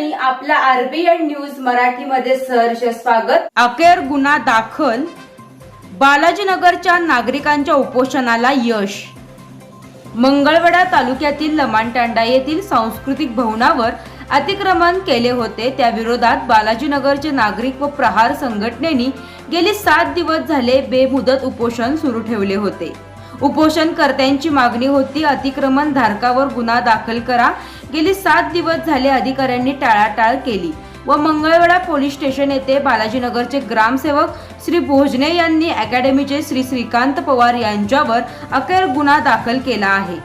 नमस्कार आपला RBN news मराठीमध्ये सहर्ष स्वागत. अखेर गुन्हा दाखल बालाजीनगरच्या नागरिकांच्या उपोषणाला यश. मंगळवेढा तालुक्यातील लमाणतांडा येथील सांस्कृतिक भवनावर अतिक्रमण केले होते. त्याविरोधात बालाजीनगरचे नागरिक व प्रहार संघटनेनी गेली सात दिवस झाले बेमुदत उपोषण सुरू ठेवले होते. उपोषणकर्त्यांची मागणी होती अतिक्रमण धारकावर गुन्हा दाखल करा गेली सात दिवस झाले अधिकाऱ्यांनी टाळाटाळ केली. व मंगळवेढा पोलीस स्टेशन येथे बालाजीनगरचे ग्रामसेवक श्री भोजने यांनी अकॅडमीचे श्री श्रीकांत पवार यांच्यावर अखेर गुन्हा दाखल केला आहे.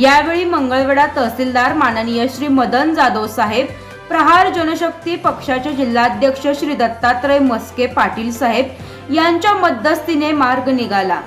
यावेळी मंगळवेढा तहसीलदार माननीय श्री मदन जाधव साहेब प्रहार जनशक्ती पक्षाचे जिल्हाध्यक्ष श्री दत्तात्रय मस्के पाटील साहेब यांच्या मध्यस्थीने मार्ग निघाला.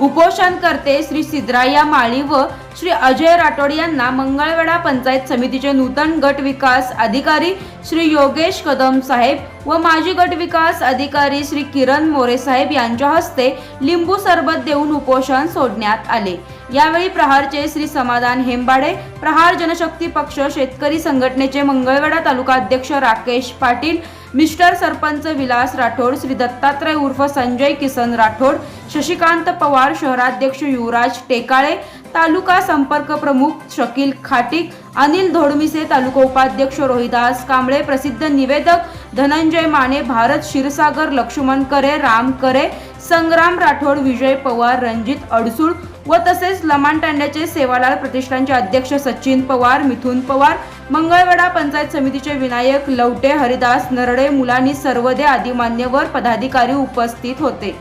उपोषणकर्ते श्री सिद्राया माळी व श्री अजय राठोड यांना मंगळवेढा पंचायत समितीचे नूतन गट विकास अधिकारी श्री योगेश कदम साहेब व माजी गट विकास अधिकारी श्री किरण मोरे साहेब यांच्या हस्ते लिंबू सरबत देऊन उपोषण सोडण्यात आले. यावेळी प्रहारचे श्री समाधान हेंबाडे प्रहार जनशक्ती पक्ष शेतकरी संघटनेचे मंगळवेढा तालुका अध्यक्ष राकेश पाटील मिस्टर सरपंच विलास राठोड श्री दत्तात्रय उर्फ संजय किसन राठोड शशिकांत पवार शहराध्यक्ष युवराज टेकाळे तालुका संपर्क प्रमुख शकील खाटिक अनिल धोडमिसे तालुका उपाध्यक्ष रोहिदास कांबळे प्रसिद्ध निवेदक धनंजय माने भारत क्षीरसागर लक्ष्मण करे राम करे संग्राम राठोड विजय पवार रणजित अडसूळ व तसेच लमाणतांड्याचे सेवालाल प्रतिष्ठानचे अध्यक्ष सचिन पवार मिथुन पवार मंगळवेढा पंचायत समितीचे विनायक लवटे हरिदास नरडे मुलानी सर्वदे आदी मान्यवर पदाधिकारी उपस्थित होते.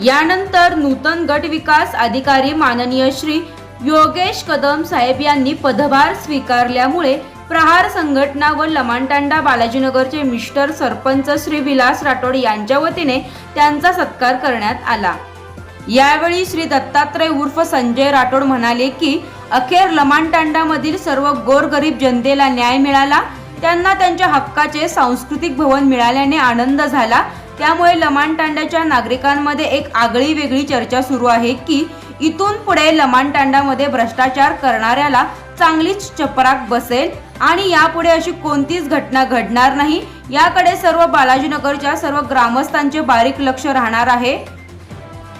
यानंतर नूतन गट विकास अधिकारी माननीय श्री योगेश कदम साहेब यांनी पदभार स्वीकारल्यामुळे प्रहार संघटना व लमाणतांडा बालाजीनगरचे मिस्टर सरपंच श्री विलास राठोड यांच्या वतीने त्यांचा सत्कार करण्यात आला. यावेळी श्री दत्तात्रय उर्फ संजय राठोड म्हणाले की अखेर लमाणतांडामधील सर्व गोरगरीब जनतेला न्याय मिळाला त्यांना त्यांच्या हक्काचे सांस्कृतिक भवन मिळाल्याने आनंद झाला त्यामुळे लमाणतांड्याच्या नागरिकांमध्ये एक आगळी वेगळी चर्चा सुरू आहे की इथून पुढे लमाणतांडामध्ये भ्रष्टाचार करणाऱ्याला चांगलीच चपराक बसेल आणि यापुढे अशी कोणतीच घटना घडणार नाही. याकडे सर्व बालाजीनगरच्या सर्व ग्रामस्थांचे बारीक लक्ष राहणार आहे.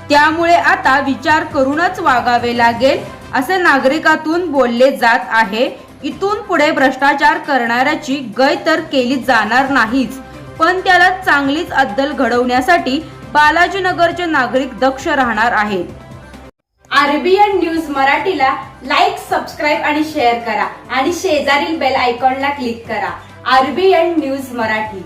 त्यामुळे आता विचार करूनच वागावे लागेल असे नागरिकातून बोलले जात आहे. इथून पुढे भ्रष्टाचार करणाऱ्याची गय तर केली जाणार नाहीच. पण त्याला चांगलीच अद्दल घडवण्यासाठी बालाजीनगरचे नागरिक दक्ष राहणार आहेत. आरबीएन न्यूज मराठीला लाईक सबस्क्राईब आणि शेअर करा. आणि शेजारील बेल आयकॉनला क्लिक करा. RBN news Marathi.